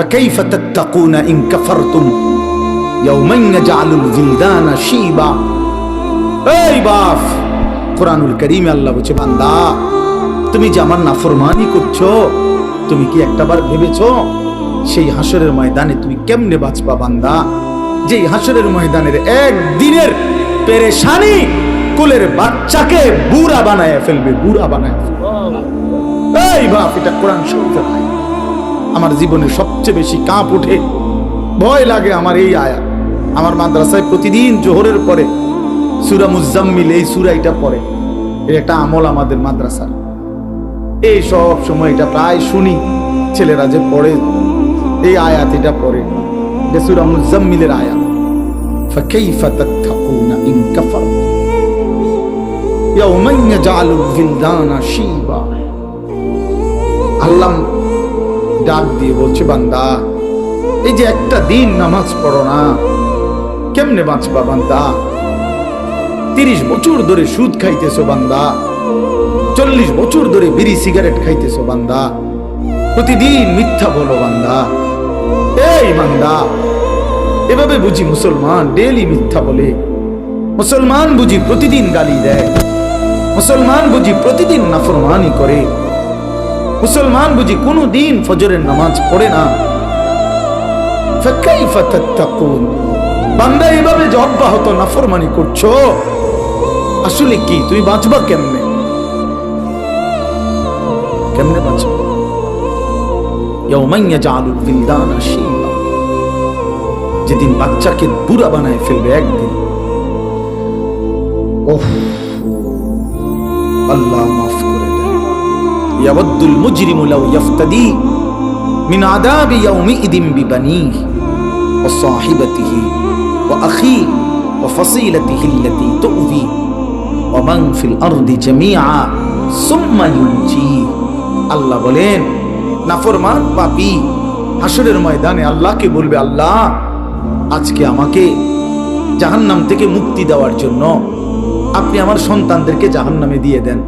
فكيف تتقون إن كفرتم يوما يجعل الولدان شيبا এই বাপ কোরআনুল করিমে আল্লাহ বলছে বান্দা তুমি যে আমার নাফরমানি করছো তুমি কি একটাবার ভেবেছো সেই হাসরের ময়দানে তুমি কেমনে বাঁচবা বান্দা যেই হাসরের ময়দানের একদিনের পেরেশানি কুলের বাচ্চাকে বুড়া বানায় ফেলবে বুড়া বানায় ফেলবে এই বাপ এটা কোরআন শরীফের আয়াত। আমার জীবনে সবচেয়ে বেশি কাঁপ ওঠে ভয় লাগে আমার এই আয়া আমার মাদ্রাসায় প্রতিদিন জোহরের পরে সুরা মুজাম্মিল এই সুরা এটা পড়ে এটা একটা আমল আমাদের মাদ্রাসার এই সব সময় এটা প্রায় শুনি ছেলেরা যে পড়ে এই আয়াত এটা পড়ে এটা সুরা মুজাম্মিলের আয়াত فكيف تتقون إن كفرتم يوما يجعل الولدان شيبا আল্লাহ ডাক দিয়ে বলছে, বান্দা, এই যে একটা দিন নামাজ পড়ো না, কেমনে বাঁচবা বান্দা? তিরিশ বছর ধরে সুদ খাইতেছো বান্দা, চল্লিশ বছর ধরে বিড়ি সিগারেট খাইতেছো বান্দা, প্রতিদিন মিথ্যা বলো বান্দা। এই বান্দা, এভাবে বুঝি মুসলমান ডেলি মিথ্যা বলে, মুসলমান বুঝি প্রতিদিন গালি দেয়, মুসলমান বুঝি প্রতিদিন নাফরমানি করে। মুসলমান বুঝি কোনো দিন ফজরের নামাজ পড়ে না? বান্দা যে অব্যাহত নাফরমানি করছ, আসলে কি? তুমি বাঁচবা কেমনে? কেমনে বাঁচবা? যেদিন বাচ্চাকে বুড়া বানায় ফেলবে একদিন। ওহ, আল্লাহ মাফ করে। ইয়াবদ্দুল মুজরিমু লাউ ইয়াফতাদি মিন আদাবি ইয়াউমিইদিন বিবানিহি ওয়া সাহিবাতিহি ওয়া আখিহি ওয়া ফাসিলাতিহি আল্লাতী তুউবি ওয়া মান ফিল আরদি জামিআ সুম্মা ইউনজি আল্লাহ বলেন, নাফরমান পাপী হাসরের ময়দানে আল্লাহকে বলবে, আল্লাহ, আজকে আমাকে জাহান্নাম থেকে মুক্তি দেওয়ার জন্য আপনি আমার সন্তানদেরকে জাহান্নামে দিয়ে দেন।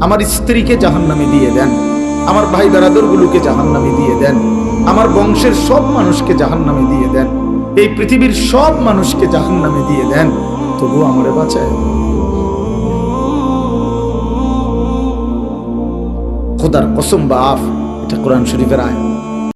আমার স্ত্রীকে জাহান্নামে দিয়ে দেন। আমার ভাই বেড়াদরগুলোকে জাহান্নামে দিয়ে দেন। আমার বংশের সব মানুষকে জাহান্নামে দিয়ে দেন। এই পৃথিবীর সব মানুষকে জাহান্নামে দিয়ে দেন। তবু আমারে বাঁচায়। খোদার কসম বা আফ, এটা কোরআন শরীফের আয়